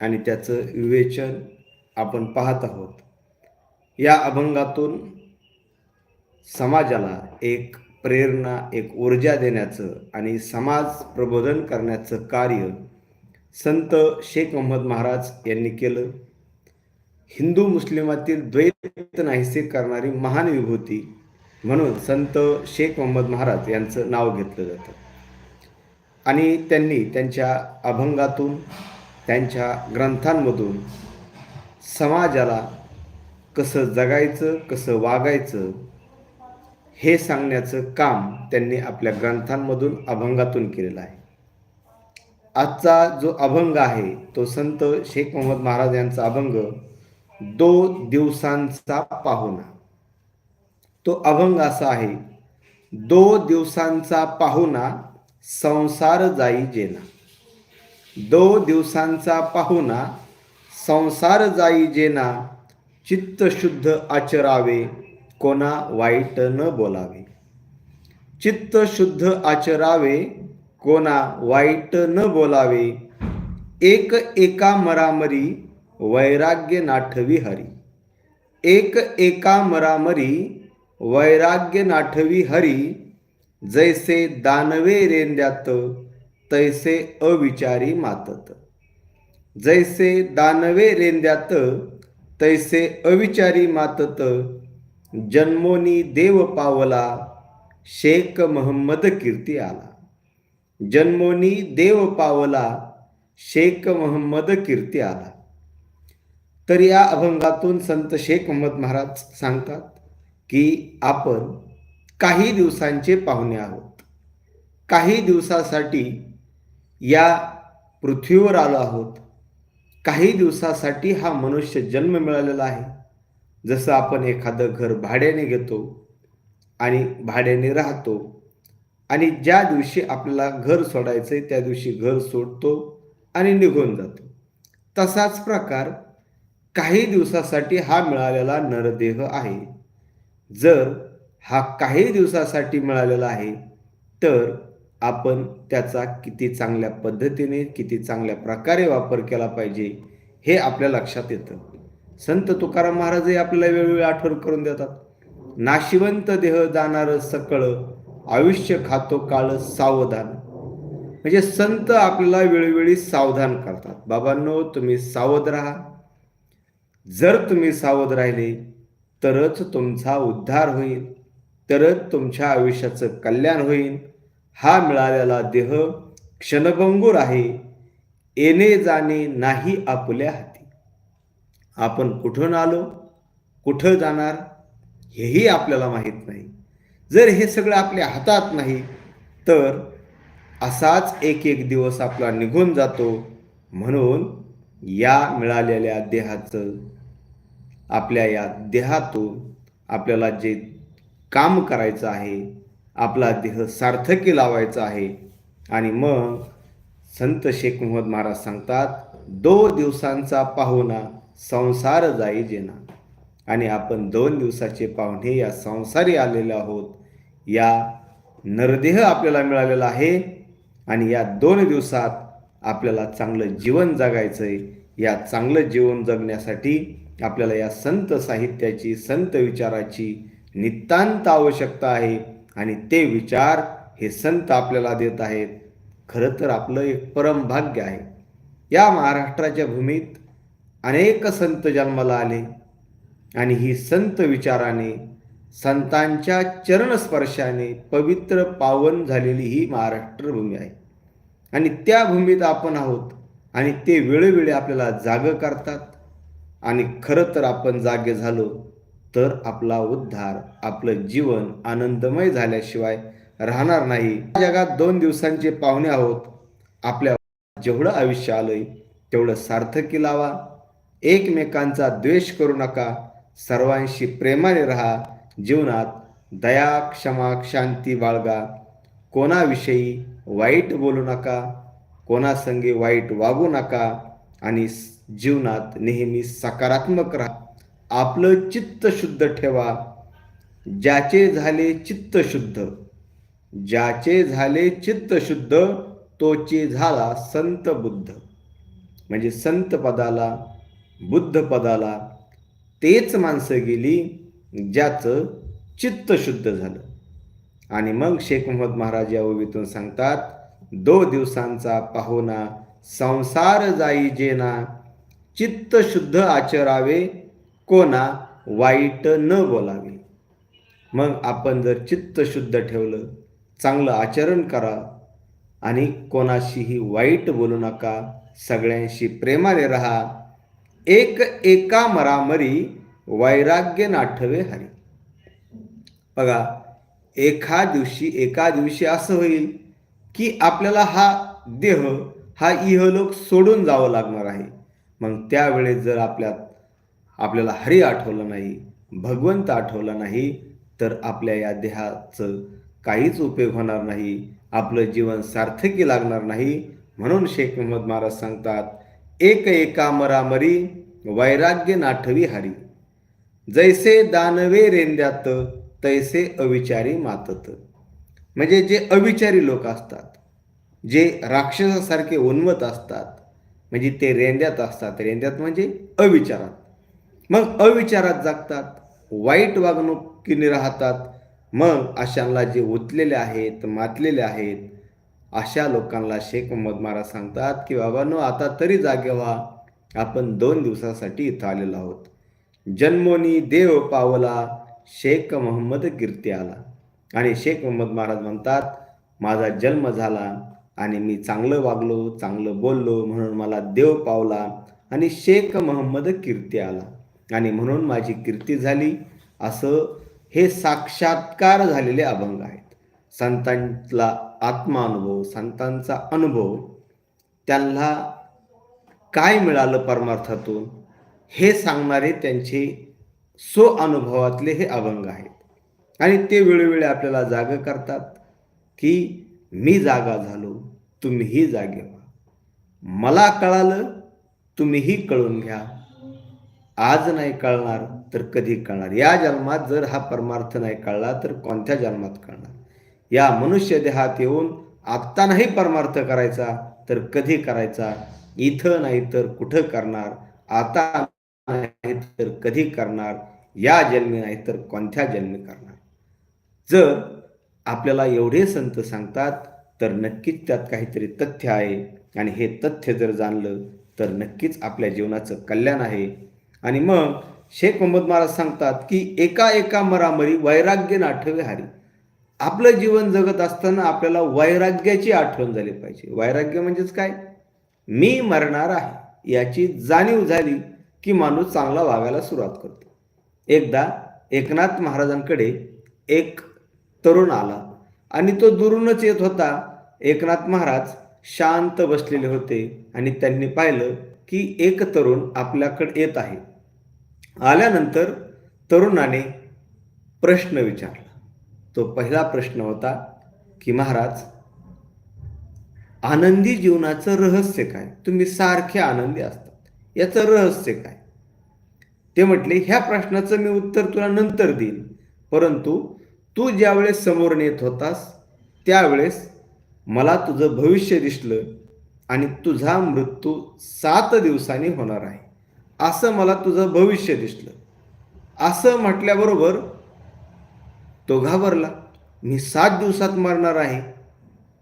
आणि त्याचं विवेचन आपण पाहत आहोत. या अभंगातून समाजाला एक प्रेरणा एक ऊर्जा देण्याचं आणि समाज प्रबोधन करण्याचं कार्य संत शेख मोहम्मद महाराज यांनी केलं. हिंदू मुस्लिमातील द्वैत नाहीसे करणारी महान विभूती म्हणून संत शेख मोहम्मद महाराज यांचं नाव घेतलं जातं. आणि त्यांनी त्यांच्या अभंगातून त्यांच्या ग्रंथांमधून समाजाला कसं जगायचं कसं वागायचं हे सांगण्याचं काम त्यांनी आपल्या ग्रंथांमधून अभंगातून केलेलं आहे. आजचा जो अभंग आहे तो संत शेख मोहम्मद महाराज यांचा अभंग दो दिवसांचा पाहुणा. तो अभंग असा आहे दो दिवसांचा पाहुणा संसार जाई जेना. दो दिवसांचा पाहुणा संसार जाई जेना चित्त शुद्ध आचरावे कोणा वाईट न बोलावे. चित्त शुद्ध आचरावे कोणा वाईट न बोलावे. एक एका मरामरी वैराग्य नाठवी हरी. एक एका मरामरी वैराग्य नाठवी हरी. जैसे दानवे रेंद्यात तैसे अविचारी मातत. जैसे दानवे रेंद्यात तैसे अविचारी मातत. जन्मोनी देव पावला शेख महम्मद कीर्ती आला. जन्मोनी देव पावला शेख महम्मद कीर्ती आला. तर या अभंगातून संत शेख महम्मद महाराज सांगतात की आपण काही दिवसांचे पाहुणे आहोत. काही दिवसासाठी या पृथ्वीवर आलो आहोत. काही दिवसासाठी हा मनुष्य जन्म मिळालेला आहे. जसं आपण एखादं घर भाड्याने घेतो आणि भाड्याने राहतो आणि ज्या दिवशी आपल्याला घर सोडायचं आहे त्या दिवशी घर सोडतो आणि निघून जातो. तसाच प्रकार काही दिवसासाठी हा मिळालेला नरदेह आहे. जर हा काही दिवसासाठी मिळालेला आहे तर आपण त्याचा किती चांगल्या पद्धतीने किती चांगल्या प्रकारे वापर केला पाहिजे हे आपल्या लक्षात येतं. संत तुकाराम महाराजही आपल्याला वेळोवेळी आठवण करून देतात. नाशिवंत देह जाणार सकळ आयुष्य खातो काळ सावधान. म्हणजे संत आपल्याला वेळोवेळी सावधान करतात. बाबांनो तुम्ही सावध राहा. जर तुम्ही सावध राहिले तरच तुमचा उद्धार होईल. तरच तुमच्या आयुष्याचं कल्याण होईल. हा मिळालेला देह क्षणभंगूर आहे. येणे जाणे नाही आपल्या हाती. आपण कुठून आलो? कुठं जाणार? हेही आपल्याला माहीत नाही. जर हे सगळं आपल्या हातात नाही तर असाच एक एक दिवस आपला निघून जातो. म्हणून या मिळालेल्या देहाचं आपल्या या देहातून आपल्याला जे काम करायचं आहे आपला देह सार्थकी लावायचा आहे. आणि मग संत शेख मोहम्मद महाराज सांगतात दो दिवसांचा पाहुणा संसार जाई जेना. आणि आपण दोन दिवसाचे पाहुणे या संसारी आलेले आहोत. या नरदेह आपल्याला मिळालेला आहे आणि या दोन दिवसात आपल्याला चांगलं जीवन जगायचं आहे या चांगलं जीवन जगण्यासाठी आपल्याला या संत साहित्याची संत विचाराची नितांत आवश्यकता आहे. आणि ते विचार हे संत आपल्याला देत आहेत. खरं तर आपलं एक परम भाग्य आहे. या महाराष्ट्राच्या भूमीत अनेक संत जन्माला आले आणि ही संत विचाराने संतांच्या चरणस्पर्शाने पवित्र पावन झालेली ही महाराष्ट्र भूमी आहे. आणि त्या भूमीत आपण आहोत आणि ते वेळोवेळी आपल्याला जागं करतात. आणि खरं तर आपण जागे झालो तर आपला उद्धार आपलं जीवन आनंदमय झाल्याशिवाय राहणार नाही. जगात दोन दिवसांचे पाहुणे आहोत. आपल्या जेवढं आयुष्य आलंय तेवढं सार्थकी लावा. एकमेकांचा द्वेष करू नका. सर्वांशी प्रेमाने राहा. जीवनात दया क्षमा शांती बाळगा. कोणाविषयी वाईट बोलू नका. कोणासंगे वाईट वागू नका. आणि जीवनात नेहमी सकारात्मक राहा. आपलं चित्त शुद्ध ठेवा. ज्याचे झाले चित्त शुद्ध ज्याचे झाले चित्त शुद्ध तोचे झाला संत बुद्ध. म्हणजे संत पदाला बुद्ध पदाला तेच माणसं गेली ज्याचं चित्त शुद्ध झालं. आणि मग शेख मोहम्मद महाराज या ओवीतून सांगतात दो दिवसांचा पाहुणा संसार जाई जेना चित्त शुद्ध आचरावे कोणा वाईट न बोलावे. मग आपण जर चित्त शुद्ध ठेवलं चांगलं आचरण करा आणि कोणाशीही वाईट बोलू नका सगळ्यांशी प्रेमाने राहा. एक एका मरामरी वैराग्य नाठवे हरी. बघा एका दिवशी एका दिवशी असं होईल की आपल्याला हा देह हा इहलोक सोडून जावं लागणार आहे. मग त्यावेळेस जर आपल्यात आपल्याला हरी आठवलं नाही भगवंत आठवला नाही तर आपल्या या देहाचं काहीच उपयोग होणार नाही आपलं जीवन सार्थकी लागणार नाही. म्हणून शेख मोहम्मद महाराज सांगतात एक एका मरामरी वैराग्य नाठवी हरी. जैसे दानवे रेंद्यात तैसे अविचारी मातत. म्हणजे जे अविचारी लोक असतात जे राक्षसासारखे उन्मत असतात म्हणजे ते रेंद्यात असतात. रेंद्यात म्हणजे अविचारात. मग अविचारात जागतात वाईट वागणुकीने राहतात. मग अशांना जे उतलेले आहेत मातलेले आहेत अशा लोकांना शेख मोहम्मद महाराज सांगतात की बाबांनो आता तरी जागे व्हा. आपण दोन दिवसासाठी इथं आलेलो आहोत. जन्मोनी देव पावला शेख मोहम्मद कीर्ती आला. आणि शेख मोहम्मद महाराज म्हणतात माझा जन्म झाला आणि मी चांगलं वागलो चांगलं बोललो म्हणून मला देव पावला आणि शेख मोहम्मद कीर्ती आला. आणि म्हणून माझी कीर्ती झाली. असं हे साक्षात्कार झालेले अभंग आहेत. संतांतला आत्मानुभव संतांचा अनुभव त्यांना काय मिळालं परमार्थातून? हे सांगणारे त्यांचे सो अनुभवातले हे अभंग आहेत. आणि ते वेळोवेळी आपल्याला जाग करतात की मी जागा झालो तुम्हीही जागे व्हा. मला कळालं तुम्हीही कळून घ्या. आज नाही कळणार तर कधी कळणार? या जन्मात जर हा परमार्थ नाही कळला तर कोणत्या जन्मात कळणार? या मनुष्य देहात येऊन आत्ता नाही परमार्थ करायचा तर कधी करायचा? इथं नाही तर कुठं करणार? आता नाही तर कधी करणार? या जन्मी नाही तर कोणत्या जन्मी करणार? जर आपल्याला एवढे संत सांगतात तर नक्कीच त्यात काहीतरी तथ्य आहे. आणि हे तथ्य जर जाणलं तर नक्कीच आपल्या जीवनाचं कल्याण आहे. आणि मग शेख मोहम्मद महाराज सांगतात की एका एका मरामरी वैराग्य नाठवे हारी. आपलं जीवन जगत असताना आपल्याला वैराग्याची आठवण झाली पाहिजे. वैराग्य म्हणजेच काय? मी मरणार आहे याची जाणीव झाली की माणूस चांगला वागायला सुरुवात करतो. एकदा एकनाथ महाराजांकडे एक तरुण आला आणि तो दुरूनच येत होता. एकनाथ महाराज शांत बसलेले होते आणि त्यांनी पाहिलं की एक तरुण आपल्याकडे येत आहे. आल्यानंतर तरुणाने प्रश्न विचारला. तो पहिला प्रश्न होता की महाराज आनंदी जीवनाचं रहस्य काय? तुम्ही सारखे आनंदी असतात. याचं रहस्य काय? ते म्हटले ह्या प्रश्नाचं मी उत्तर तुला नंतर देईन. परंतु तू ज्यावेळेस समोर येत होतास त्यावेळेस मला तुझं भविष्य दिसलं आणि तुझा मृत्यू सात दिवसांनी होणार आहे. असं मला तुझं भविष्य दिसलं. असं म्हटल्याबरोबर तो घाबरला. मी सात दिवसात मरणार आहे.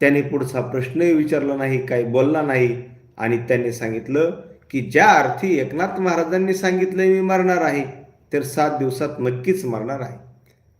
त्याने पुढचा प्रश्नही विचारला नाही काही बोलला नाही. आणि त्याने सांगितलं की ज्या अर्थी एकनाथ महाराजांनी सांगितलं मी मरणार आहे तर सात दिवसात नक्कीच मरणार आहे.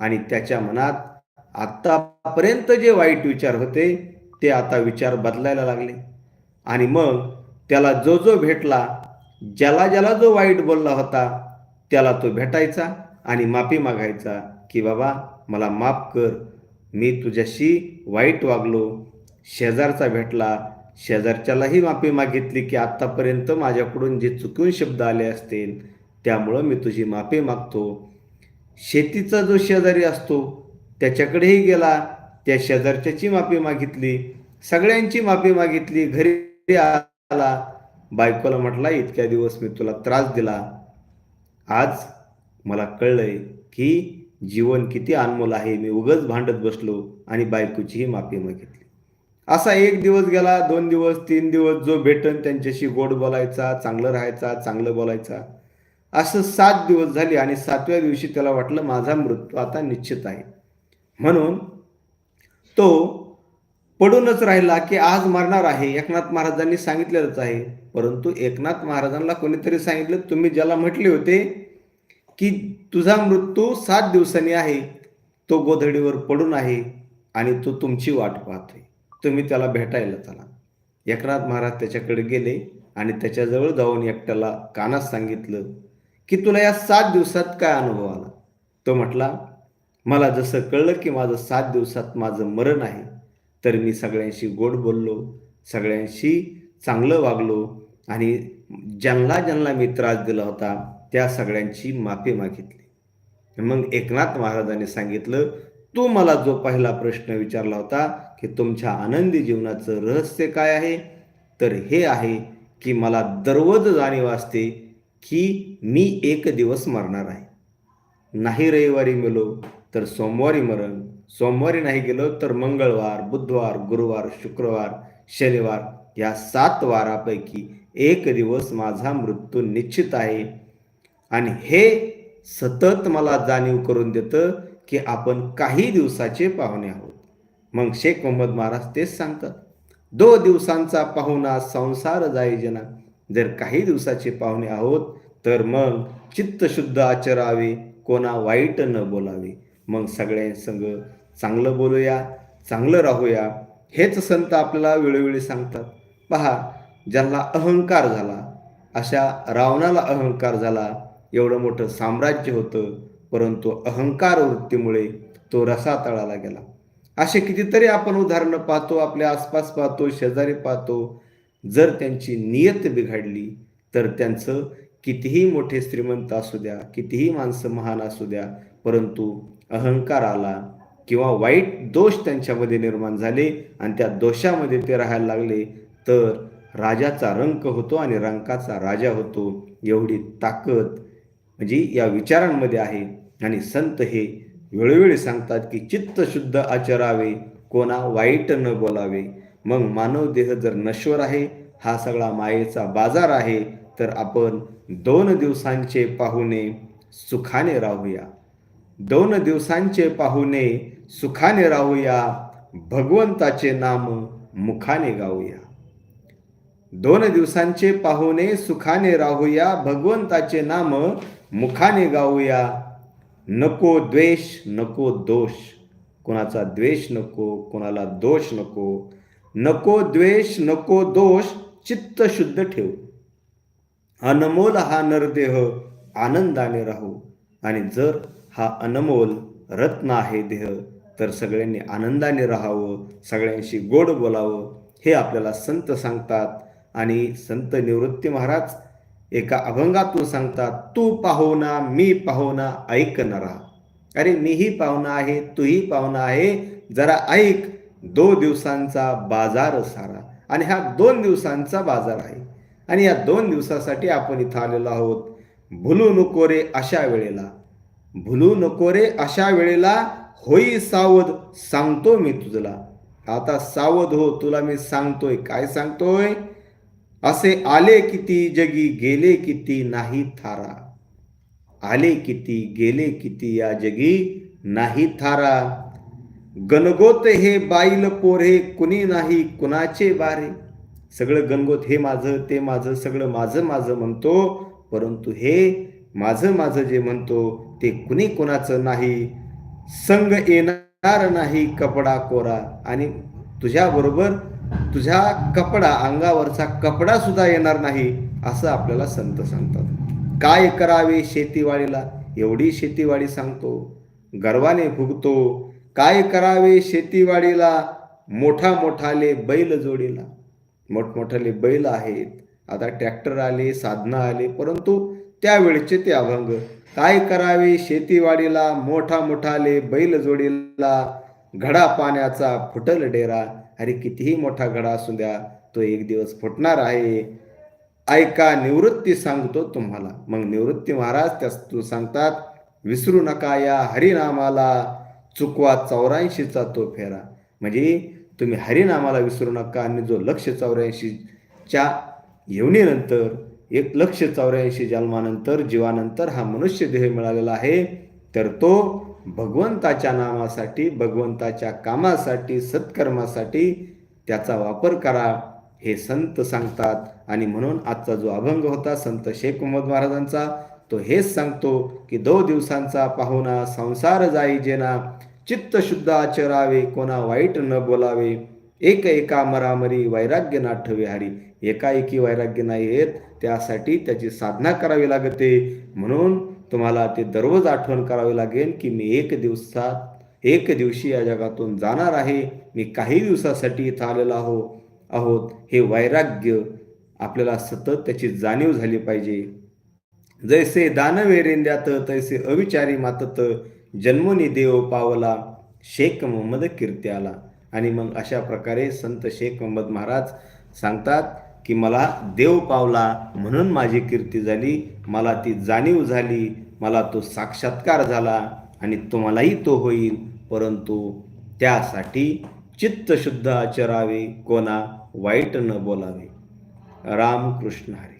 आणि त्याच्या मनात आत्तापर्यंत जे वाईट विचार होते ते आता विचार बदलायला लागले. आणि मग त्याला जो जो भेटला ज्याला ज्याला जो वाईट बोलला होता त्याला तो भेटायचा आणि माफी मागायचा की बाबा मला माफ कर मी तुझ्याशी वाईट वागलो. शेजारचा भेटला शेजारच्यालाही माफी मागितली की आत्तापर्यंत माझ्याकडून जे चुकून शब्द आले असतील त्यामुळं मी तुझी माफी मागतो. शेतीचा जो शेजारी असतो त्याच्याकडेही गेला त्या शेजारच्याची माफी मागितली सगळ्यांची माफी मागितली घरी आला बायकोला म्हटला इतक्या दिवस मी तुला त्रास दिला. आज मला कळलंय की जीवन किती अनमोल आहे. मी उगच भांडत बसलो आणि बायकोचीही माफी मागितली. असा एक दिवस गेला दोन दिवस तीन दिवस जो भेटन त्यांच्याशी गोड बोलायचा चांगलं राहायचा चांगलं बोलायचा. असं सात दिवस झाले आणि सातव्या दिवशी त्याला वाटलं माझा मृत्यू आता निश्चित आहे. म्हणून तो पडूनच राहिला की आज मरणार आहे. एकनाथ महाराजांनी सांगितलेलंच आहे. परंतु एकनाथ महाराजांना कोणीतरी सांगितलं तुम्ही ज्याला म्हटले होते की तुझा मृत्यू सात दिवसांनी आहे तो गोधडीवर पडून आहे आणि तो तुमची वाट पाहतोय. तुम्ही त्याला भेटायला चला. एकनाथ महाराज त्याच्याकडे गेले आणि त्याच्याजवळ जाऊन एकट्याला कानात सांगितलं की तुला या सात दिवसात काय अनुभव आला? तो म्हटला मला जसं कळलं की माझं सात दिवसात माझं मरण आहे तर मी सगळ्यांशी गोड बोललो सगळ्यांशी चांगलं वागलो आणि ज्यांना ज्यांना मी त्रास दिला होता त्या सगळ्यांची माफी मागितली. मग एकनाथ महाराजांनी सांगितलं तू मला जो पहिला प्रश्न विचारला होता की तुमच्या आनंदी जीवनाचं रहस्य काय आहे तर हे आहे की मला दररोज जाणीव असते की मी एक दिवस मरणार आहे. नाही रविवारी मेलो तर सोमवारी मरण. सोमवारी नाही गेलो तर मंगळवार बुधवार गुरुवार शुक्रवार शनिवार या सात वारापैकी एक दिवस माझा मृत्यू निश्चित आहे. आणि हे सतत मला जाणीव करून देतं की आपण काही दिवसाचे पाहुणे आहोत. मग शेख मोहम्मद महाराज तेच सांगतात. दो दिवसांचा पाहुणा संसार जाई जना जर काही दिवसाचे पाहुणे आहोत तर मग चित्तशुद्ध आचरावे कोणा वाईट न बोलावे. मग सगळ्यांसंग चांगलं बोलूया चांगलं राहूया. हेच संत आपल्याला वेळोवेळी सांगतात. पहा ज्यांना अहंकार झाला अशा रावणाला अहंकार झाला एवढं मोठं साम्राज्य होतं परंतु अहंकार वृत्तीमुळे तो रसातळाला गेला. असे कितीतरी आपण उदाहरणं पाहतो आपल्या आसपास पाहतो शेजारी पाहतो. जर त्यांची नियत बिघडली तर त्यांचं कितीही मोठे श्रीमंत असू द्या कितीही माणसं महान असू द्या परंतु अहंकार आला किंवा वाईट दोष त्यांच्यामध्ये निर्माण झाले आणि त्या दोषामध्ये ते राहायला लागले तर राजाचा रंक होतो आणि रंकाचा राजा होतो. एवढी ताकद म्हणजे या विचारांमध्ये आहे. आणि संत हे वेळोवेळी सांगतात की चित्त शुद्ध आचरावे कोणा वाईट न बोलावे. मग मानव देह जर नश्वर आहे हा सगळा मायेचा बाजार आहे तर आपण दोन दिवसांचे पाहुणे सुखाने राहूया. दोन दिवसांचे पाहुणे सुखाने राहूया भगवंताचे नाम मुखाने गाऊया. दोन दिवसांचे पाहुणे सुखाने राहूया भगवंताचे नाम मुखाने गाऊया. नको द्वेष नको दोष. कोणाचा द्वेष नको कोणाला दोष नको. नको द्वेष नको दोष चित्त शुद्ध ठेव. अनमोल हा नरदेह आनंदाने राहू. आणि जर हा अनमोल रत्न आहे देह. तर सगळ्यांनी आनंदाने राहावं सगळ्यांशी गोड बोलावं हे आपल्याला संत सांगतात. आणि संत निवृत्ती महाराज एका अभंगातून सांगतात तू पाहुणा मी पाहुणा ऐकणारा अरे मीही पाहुणा आहे तूही पाहुणा आहे जरा ऐक. दो दिवसांचा बाजार सारा. आणि हा दोन दिवसांचा बाजार आहे. आणि या दोन दिवसासाठी आपण इथं आलेलो आहोत. भुलू नको रे अशा वेळेला. भुलू नको रे अशा वेळेला होई सावध सांगतो मी तुझला. आता सावध हो तुला मी सांगतोय. काय सांगतोय? असे आले किती जगी गेले किती नाही थारा. आले किती गेले किती या जगी नाही थारा. गणगोत हे बाईल पोरे कुणी नाही कुणाचे बारे. सगळं गणगोत हे माझं ते माझं सगळं माझं माझं म्हणतो परंतु हे माझं माझं जे म्हणतो ते कुणी कुणाचं नाही. संग येणार नाही कपडा कोरा. आणि तुझ्याबरोबर तुझ्या कपडा अंगावरचा कपडा सुद्धा येणार नाही असं आपल्याला संत सांगतात. काय करावे शेतीवाडीला? एवढी शेतीवाडी सांगतो. गर्वाने भुगतो काय करावे शेतीवाडीला? मोठा मोठाले बैल जोडीला. मोठमोठाले बैल आहेत. आता ट्रॅक्टर आले साधनं आले परंतु त्यावेळचे ते अभंग. काय करावे शेतीवाडीला मोठा मोठाले बैलजोडीला घडा पाण्याचा फुटल डेरा. अरे कितीही मोठा घडा असू द्या तो एक दिवस फुटणार आहे. ऐका निवृत्ती सांगतो तुम्हाला. मग निवृत्ती महाराज त्या सांगतात विसरू नका या हरिनामाला. चुकवा चौऱ्याऐंशीचा तो फेरा. म्हणजे तुम्ही हरिनामाला विसरू नका आणि जो लक्ष चौऱ्याऐंशीच्या येवणीनंतर एक लक्ष चौऱ्याऐंशी जन्मानंतर जीवानंतर हा मनुष्य देह मिळालेला आहे. तर तो भगवंताच्या नामासाठी भगवंताच्या कामासाठी सत्कर्मासाठी त्याचा वापर करा हे संत सांगतात. आणि म्हणून आजचा जो अभंग होता संत शेख मोहम्मद महाराजांचा तो हेच सांगतो की दो दिवसांचा पाहुणा संसार जाई जेना चित्त शुद्ध आचरावे कोणा वाईट न बोलावे. एक एका मरामरी वैराग्य नाठवे हरी. एकाएकी वैराग्य नाही येत त्यासाठी त्याची साधना करावी लागते. म्हणून तुम्हाला ते दररोज आठवण करावी लागेल की मी एक दिवसात एक दिवशी या जगातून जाणार आहे. मी काही दिवसासाठी इथं आलेलो आहो आहोत. हे वैराग्य आपल्याला सतत त्याची जाणीव झाली पाहिजे. जैसे दानवेरेंद्यात तैसे अविचारी मातत जन्मोनी देव पावला शेख मोहम्मद कीर्त्याला. आणि मग अशा प्रकारे संत शेख मोहम्मद महाराज सांगतात की मला देव पावला म्हणून माझी कीर्ती झाली मला ती जाणीव झाली मला तो साक्षात्कार झाला आणि तुम्हालाही तो होईल. परंतु त्यासाठी चित्तशुद्ध आचरावे कोणा वाईट न बोलावे. रामकृष्ण हरी.